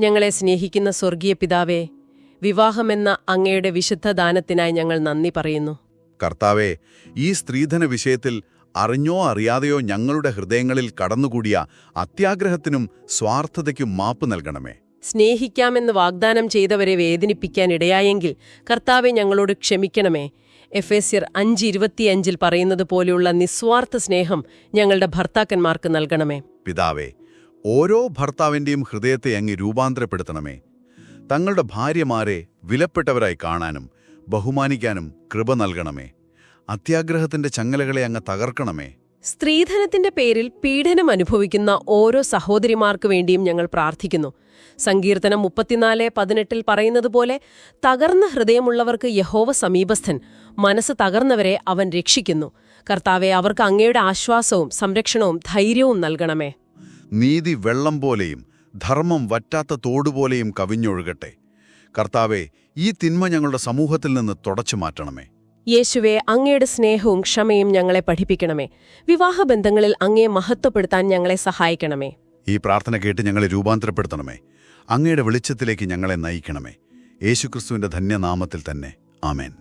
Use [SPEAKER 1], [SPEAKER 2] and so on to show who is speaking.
[SPEAKER 1] ഞങ്ങളെ സ്നേഹിക്കുന്ന സ്വർഗീയ പിതാവേ വിവാഹമെന്ന അങ്ങയുടെ വിശുദ്ധ ദാനത്തിനായി ഞങ്ങൾ നന്ദി പറയുന്നു.
[SPEAKER 2] കർത്താവേ ഈ സ്ത്രീധന വിഷയത്തിൽ അറിഞ്ഞോ അറിയാതെയോ ഞങ്ങളുടെ ഹൃദയങ്ങളിൽ കടന്നുകൂടിയ അത്യാഗ്രഹത്തിനും സ്വാർത്ഥതയ്ക്കും മാപ്പ് നൽകണമേ.
[SPEAKER 1] സ്നേഹിക്കാമെന്ന് വാഗ്ദാനം ചെയ്തവരെ വേദനിപ്പിക്കാൻ ഇടയായെങ്കിൽ കർത്താവെ ഞങ്ങളോട് ക്ഷമിക്കണമേ. എഫേസ്യർ അഞ്ച് ഇരുപത്തിയഞ്ചിൽ പറയുന്നത് പോലെയുള്ള നിസ്വാർത്ഥ സ്നേഹം ഞങ്ങളുടെ ഭർത്താക്കന്മാർക്ക് നൽകണമേ.
[SPEAKER 2] പിതാവേ ഓരോ ഭർത്താവിന്റെയും ഹൃദയത്തെ അങ്ങ് രൂപാന്തരപ്പെടുത്തണമേ. തങ്ങളുടെ ഭാര്യമാരെ വിലപ്പെട്ടവരായി കാണാനും ബഹുമാനിക്കാനും കൃപ നൽകണമേ. അത്യാഗ്രഹത്തിന്റെ ചങ്ങലകളെ അങ്ങ് തകർക്കണമേ.
[SPEAKER 1] സ്ത്രീധനത്തിന്റെ പേരിൽ പീഡനം അനുഭവിക്കുന്ന ഓരോ സഹോദരിമാർക്ക് വേണ്ടിയും ഞങ്ങൾ പ്രാർത്ഥിക്കുന്നു. സങ്കീർത്തനം മുപ്പത്തിനാല് പതിനെട്ടിൽ പറയുന്നത് പോലെ തകർന്ന ഹൃദയമുള്ളവർക്ക് യഹോവ സമീപസ്ഥൻ മനസ്സ് തകർന്നവരെ അവൻ രക്ഷിക്കുന്നു. കർത്താവെ അവർക്ക് അങ്ങയുടെ ആശ്വാസവും സംരക്ഷണവും ധൈര്യവും നൽകണമേ.
[SPEAKER 2] നീതി വെള്ളം പോലെയും ധർമ്മം വറ്റാത്ത തോടുപോലെയും കവിഞ്ഞൊഴുകട്ടെ. കർത്താവെ ഈ തിന്മ ഞങ്ങളുടെ സമൂഹത്തിൽ നിന്ന് തുടച്ചു മാറ്റണമേ.
[SPEAKER 1] യേശുവെ അങ്ങയുടെ സ്നേഹവും ക്ഷമയും ഞങ്ങളെ പഠിപ്പിക്കണമേ. വിവാഹബന്ധങ്ങളിൽ അങ്ങയെ മഹത്വപ്പെടുത്താൻ ഞങ്ങളെ സഹായിക്കണമേ.
[SPEAKER 2] ഈ പ്രാർത്ഥന കേട്ട് ഞങ്ങളെ രൂപാന്തരപ്പെടുത്തണമേ. അങ്ങയുടെ വെളിച്ചത്തിലേക്ക് ഞങ്ങളെ നയിക്കണമേ. യേശുക്രിസ്തുവിന്റെ ധന്യനാമത്തിൽ തന്നെ. ആമേൻ.